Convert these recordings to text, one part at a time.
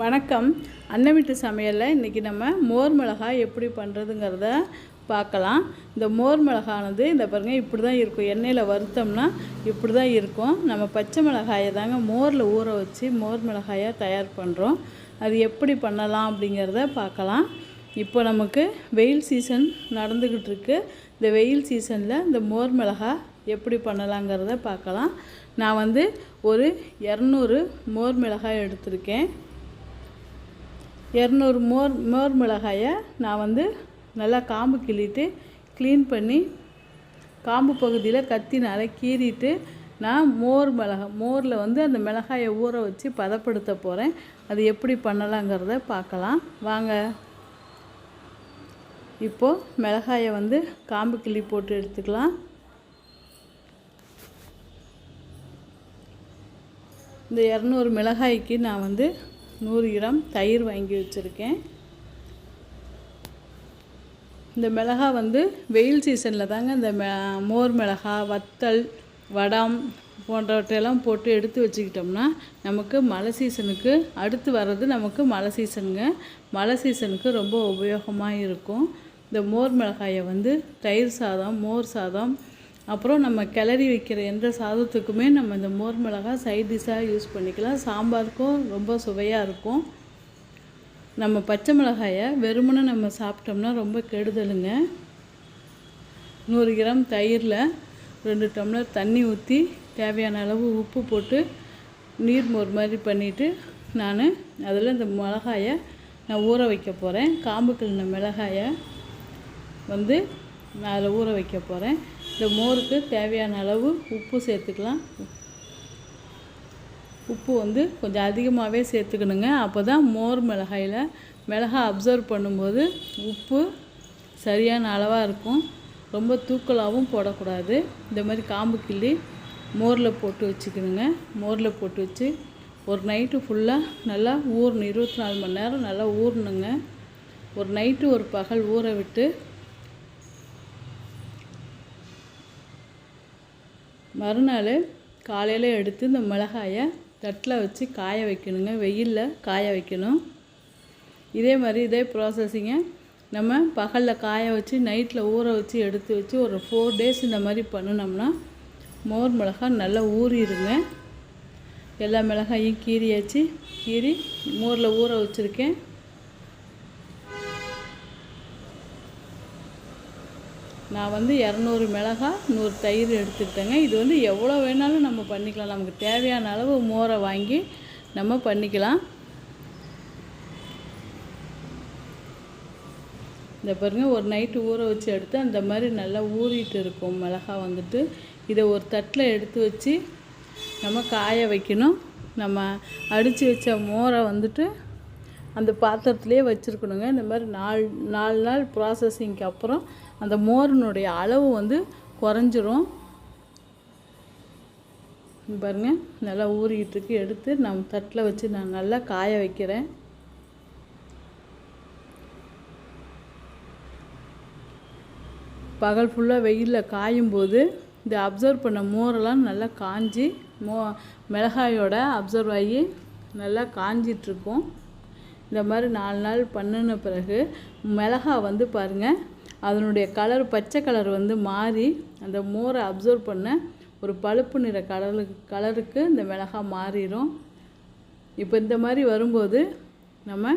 வணக்கம். அன்னை வீட்டு சமையலில் இன்றைக்கி நம்ம மோர் மிளகாய் எப்படி பண்ணுறதுங்கிறத பார்க்கலாம். இந்த மோர் மிளகானது இந்த பாருங்கள் இப்படி தான் இருக்கும். எண்ணெயில் வறுத்தோம்னா இப்படி தான் இருக்கும். நம்ம பச்சை மிளகாயை தாங்க மோரில் ஊற வச்சு மோர் மிளகாயை தயார் பண்ணுறோம் அது எப்படி பண்ணலாம் அப்படிங்கிறத பார்க்கலாம். இப்போ நமக்கு வெயில் சீசன் நடந்துக்கிட்டு இருக்கு. இந்த வெயில் சீசனில் இந்த மோர் மிளகாய் எப்படி பண்ணலாங்கிறத பார்க்கலாம். நான் வந்து ஒரு இரநூறு மோர் மிளகாய் எடுத்திருக்கேன். இரநூறு மோர் மோர் மிளகாயை நான் வந்து நல்லா காம்பு கிள்ளிட்டு க்ளீன் பண்ணி காம்பு பகுதியில் கத்தினால கீறிட்டு நான் மோர் மிளகாய் மோரில் வந்து அந்த மிளகாயை ஊற வச்சு பதப்படுத்த போகிறேன் அது எப்படி பண்ணலாங்கிறத பார்க்கலாம். வாங்க. இப்போது மிளகாயை வந்து காம்பு கிள்ளி போட்டு எடுத்துக்கலாம். இந்த இரநூறு மிளகாய்க்கு நான் வந்து நூறு கிராம் தயிர் வாங்கி வச்சுருக்கேன். இந்த மிளகாய் வந்து வெயில் சீசனில் தாங்க இந்த மெ மோர் மிளகாய் வத்தல் வடம் போன்றவற்றையெல்லாம் போட்டு எடுத்து வச்சுக்கிட்டோம்னா நமக்கு மழை சீசனுக்கு அடுத்து வர்றது நமக்கு மழை சீசனுங்க மழை சீசனுக்கு ரொம்ப உபயோகமாக இருக்கும். இந்த மோர் மிளகாயை வந்து தயிர் சாதம் மோர் சாதம் அப்புறம் நம்ம கிளறி வைக்கிற எந்த சாதத்துக்குமே நம்ம இந்த மோர் மிளகாய் சைட் டிஷ்ஷாக யூஸ் பண்ணிக்கலாம். சாம்பாருக்கும் ரொம்ப சுவையாக இருக்கும். நம்ம பச்சை மிளகாயை வெறுமனே நம்ம சாப்பிட்டோம்னா ரொம்ப கெடுதலுங்க. நூறு கிராம் தயிரில் ரெண்டு டம்ளர் தண்ணி ஊற்றி தேவையான அளவு உப்பு போட்டு நீர் மோர் மாதிரி பண்ணிவிட்டு நான் அதில் இந்த மிளகாயை நான் ஊற வைக்க போகிறேன் காம்பு கிள்ளின மிளகாயை வந்து நான் அதில் ஊற வைக்க போகிறேன் இந்த மோருக்கு தேவையான அளவு உப்பு சேர்த்துக்கலாம். உப்பு வந்து கொஞ்சம் அதிகமாகவே சேர்த்துக்கணுங்க. அப்போ தான் மோர் மிளகாயில் மிளகாய் அப்சர்வ் பண்ணும்போது உப்பு சரியான அளவாக இருக்கும். ரொம்ப தூக்கலாகவும் போடக்கூடாது. இந்த மாதிரி காம்பு கிள்ளி மோரில் போட்டு வச்சுக்கணுங்க. மோரில் போட்டு வச்சு ஒரு நைட்டு ஃபுல்லாக நல்லா ஊறணும். இருபத்தி நாலு மணி நேரம் நல்லா ஊறணுங்க. ஒரு நைட்டு ஒரு பகல் ஊற விட்டு மறுநாள் காலையில் எடுத்து இந்த மிளகாயை தட்டில் வச்சு காய வைக்கணுங்க. வெயிலில் காய வைக்கணும். இதே மாதிரி இதே ப்ராசஸிங்கை நம்ம பகலில் காய வச்சு நைட்டில் ஊற வச்சு எடுத்து வச்சு ஒரு ஃபோர் டேஸ் இந்த மாதிரி பண்ணினோம்னா மோர் மிளகாய் நல்லா ஊறிடுங்க எல்லா மிளகாயும் கீறியாச்சு. கீறி மோரில் ஊற வச்சுருக்கேன். நான் வந்து இரநூறு மிளகாய் நூறு தயிர் எடுத்துக்கிட்டேங்க. இது வந்து எவ்வளோ வேணாலும் நம்ம பண்ணிக்கலாம். நமக்கு தேவையான அளவு மோரை வாங்கி நம்ம பண்ணிக்கலாம். இந்த பாருங்க ஒரு நைட்டு ஊற வச்சு எடுத்து அந்த மாதிரி நல்லா ஊறிட்டு இருக்கும் மிளகாய் வந்துட்டு. இதை ஒரு தட்டில் எடுத்து வச்சு நம்ம காய வைக்கணும். நம்ம அடித்து வச்ச மோரை வந்துட்டு அந்த பாத்திரத்துலேயே வச்சுருக்கணுங்க. இந்த மாதிரி நாலு நாலு நாள் ப்ராசஸிங்க்கு அப்புறம் அந்த மோரினுடைய அளவு வந்து குறைஞ்சிரும். பாருங்கள் நல்லா ஊறிக்கிட்டு இருக்கு. எடுத்து நம் தட்டில் வச்சு நான் நல்லா காய வைக்கிறேன். பகல் ஃபுல்லாக வெயிலில் காயும் போது இந்த அப்சர்வ் பண்ண மோரெல்லாம் நல்லா காஞ்சி மோ மிளகாயோட அப்சர்வ் ஆகி நல்லா காஞ்சிட்ருக்கும் இந்த மாதிரி நாலு நாள் பண்ணின பிறகு மிளகா வந்து பாருங்கள் அதனுடைய கலர் பச்சை கலர் வந்து மாறி அந்த மோரை அப்சர்வ் பண்ண ஒரு பழுப்பு நிற கலருக்கு கலருக்கு இந்த மிளகாய் மாறிடும் இப்போ இந்த மாதிரி வரும்போது நம்ம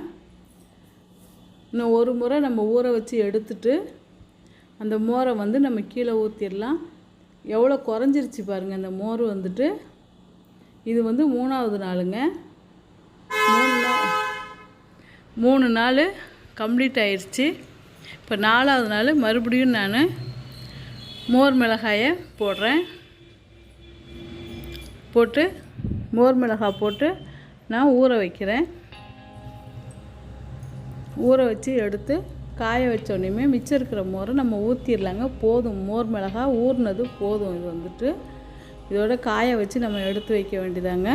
இன்னும் ஒரு முறை நம்ம ஊற வச்சு எடுத்துட்டு அந்த மோரை வந்து நம்ம கீழே ஊற்றிடலாம் எவ்வளோ குறைஞ்சிருச்சு பாருங்கள் அந்த மோர் வந்துட்டு. இது வந்து மூணாவது நாளுங்க. மூணு நாள் மூணு நாள் கம்ப்ளீட் ஆயிடுச்சு இப்போ நாலாவது நாள் மறுபடியும் நான் மோர் மிளகாயை போடுறேன். போட்டு மோர் மிளகாய் போட்டு நான் ஊற வைக்கிறேன். ஊற வச்சு எடுத்து காய வச்சோடனே மிச்சம் இருக்கிற மோரை நம்ம ஊற்றிடலாங்க போதும் மோர் மிளகாய் ஊறினது போதும். இது வந்துட்டு இதோட காய வச்சு நம்ம எடுத்து வைக்க வேண்டியதாங்க.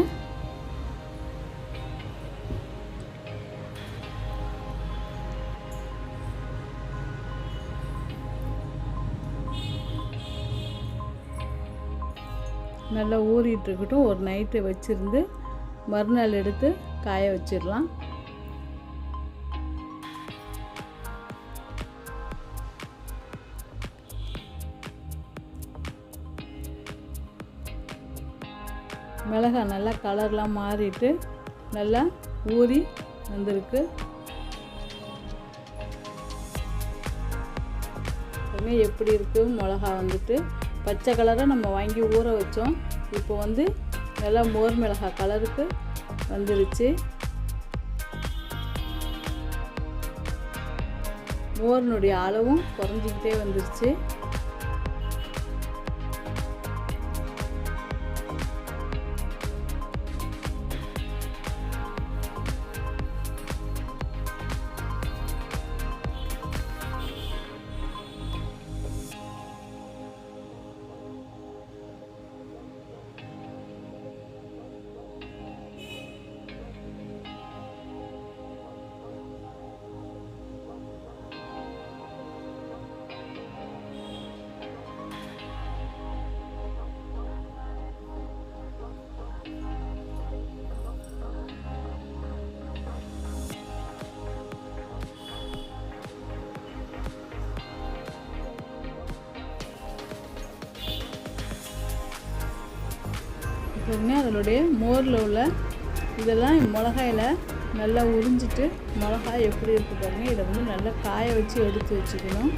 நல்லா ஊறிட்டு இருக்கட்டும் ஒரு நைட்டு வச்சுருந்து மறுநாள் எடுத்து காய வச்சிடலாம். மிளகாய் நல்லா கலர்லாம் மாறிட்டு நல்லா ஊறி வந்திருக்கு. எப்படி இருக்குது மிளகா வந்துட்டு பச்சை கலரை நம்ம வாங்கி ஊற வச்சோம். இப்போ வந்து நல்லா மோர் மிளகாய் கலருக்கு வந்துருச்சு. மோரினுடைய அளவும் குறைஞ்சிக்கிட்டே வந்துருச்சு. உடனே அதனுடைய மோரில் உள்ள இதெல்லாம் மிளகாயில் நல்லா உறிஞ்சிட்டு மிளகாய் எப்படி இருக்குது பாருங்கள் இதை வந்து நல்லா காய வச்சு எடுத்து வச்சுக்கணும்.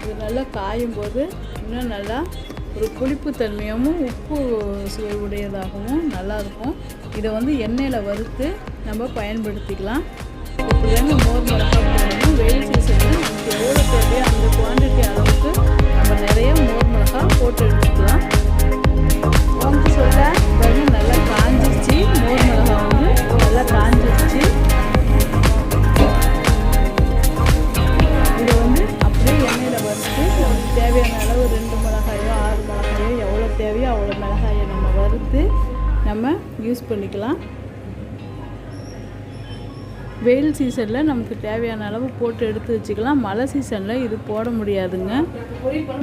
இது நல்லா காயும் போது இன்னும் நல்லா ஒரு புளிப்பு தன்மையாகவும் உப்பு சுவை உடையதாகவும் நல்லாயிருக்கும் இதை வந்து எண்ணெயில் வறுத்து நம்ம பயன்படுத்திக்கலாம். இப்படி மோர் மிளகா போடணும் வெயில் சீசனில் நமக்கு எவ்வளோ தேவையோ அந்த குவான்டிட்டி அளவுக்கு நம்ம நிறைய மோர் மிளகா போட்டு எடுத்துக்கலாம் வந்து சொல்ல பாருங்க நல்லா காஞ்சிருச்சு மோர் மிளகா வந்து நல்லா காஞ்சிருச்சு இதை வந்து அப்படியே எண்ணெயில் வறுத்து நமக்கு தேவையான அளவு ரெண்டு மிளகாயோ ஆறு மிளகாயோ எவ்வளோ தேவையோ அவ்வளோ மிளகாயை நம்ம வறுத்து நம்ம யூஸ் பண்ணிக்கலாம். வெயில் சீசனில் நமக்கு தேவையான அளவு போட்டு எடுத்து வச்சுக்கலாம். மழை சீசனில் இது போட முடியாதுங்க.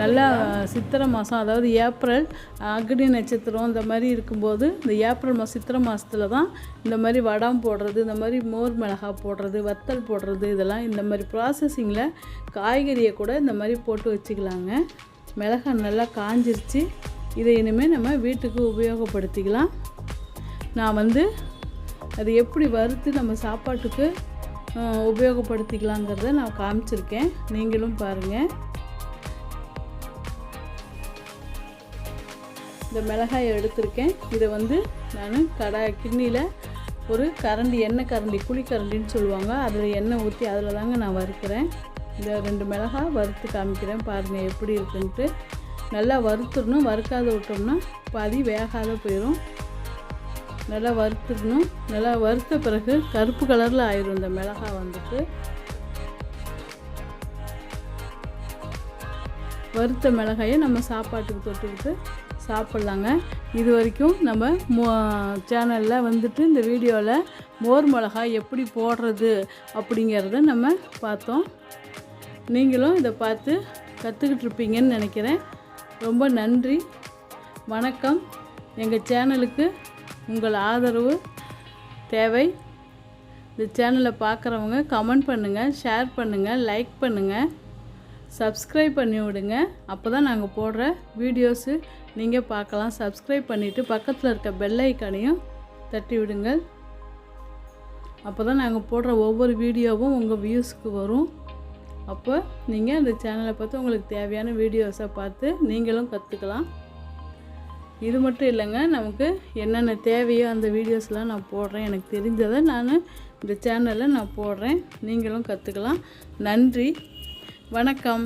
நல்லா சித்திரை மாதம் அதாவது ஏப்ரல் அக்னி நட்சத்திரம் இந்த மாதிரி இருக்கும்போது இந்த ஏப்ரல் மாதம் சித்திரை மாதத்துல தான் இந்த மாதிரி வடம் போடுறது இந்த மாதிரி மோர் மிளகாய் போடுறது வத்தல் போடுறது இதெல்லாம் இந்த மாதிரி ப்ராசஸிங்கில் காய்கறியை கூட இந்த மாதிரி போட்டு வச்சுக்கலாங்க. மிளகாய் நல்லா காஞ்சிருச்சு. இதை இனிமேல் நம்ம வீட்டுக்கு உபயோகப்படுத்திக்கலாம். நான் வந்து அது எப்படி வறுத்து நம்ம சாப்பாட்டுக்கு உபயோகப்படுத்திக்கலாங்கிறத நான் காமிச்சிருக்கேன். நீங்களும் பாருங்கள் இந்த மிளகாயை எடுத்திருக்கேன். இதை வந்து நான் கடை கிண்ணியில் ஒரு கரண்டி எண்ணெய் கரண்டி குழிக்கரண்டின்னு சொல்லுவாங்க. அதில் எண்ணெய் ஊற்றி அதில் தாங்க நான் வறுக்கிறேன். இந்த ரெண்டு மிளகாய் வறுத்து காமிக்கிறேன். பாருங்கள் எப்படி இருக்குன்ட்டு. நல்லா வறுத்துடணும். வறுக்காத விட்டோம்னா பாதி வேகாத போயிடும் நல்லா வறுத்துடணும். நல்லா வறுத்த பிறகு கருப்பு கலரில் ஆயிரும் இந்த மிளகாய் வந்துட்டு. வறுத்த மிளகாயை நம்ம சாப்பாட்டுக்கு தொட்டுக்கிட்டு சாப்பிட்லாங்க. இது வரைக்கும் நம்ம மோ சேனலில் வந்துட்டு இந்த வீடியோவில் மோர் மிளகாய் எப்படி போடுறது அப்படிங்கிறத நம்ம பார்த்தோம். நீங்களும் இதை பார்த்து கற்றுக்கிட்டு இருப்பீங்கன்னு நினைக்கிறேன். ரொம்ப நன்றி. வணக்கம். எங்கள் சேனலுக்கு உங்கள் ஆதரவு தேவை. இந்த சேனலை பார்க்குறவங்க கமெண்ட் பண்ணுங்கள் ஷேர் பண்ணுங்கள் லைக் பண்ணுங்கள் சப்ஸ்கிரைப் பண்ணி விடுங்க. அப்போ தான் நாங்கள் போடுற வீடியோஸு. நீங்கள் பார்க்கலாம். சப்ஸ்கிரைப் பண்ணிவிட்டு பக்கத்தில் இருக்க பெல் ஐக்கானையும் தட்டி விடுங்கள். அப்போ தான் நாங்கள் போடுற ஒவ்வொரு வீடியோவும் உங்கள் வியூஸ்க்கு வரும். அப்போ நீங்கள் அந்த சேனலை பார்த்து உங்களுக்கு தேவையான வீடியோஸை பார்த்து நீங்களும் கற்றுக்கலாம். இது மட்டும் இல்லைங்க நமக்கு என்னென்ன தேவையோ அந்த வீடியோஸ்லாம் நான் போடுறேன். எனக்கு தெரிஞ்சதை நான் இந்த சேனலில் நான் போடுறேன். நீங்களும் கற்றுக்கலாம் நன்றி. வணக்கம்.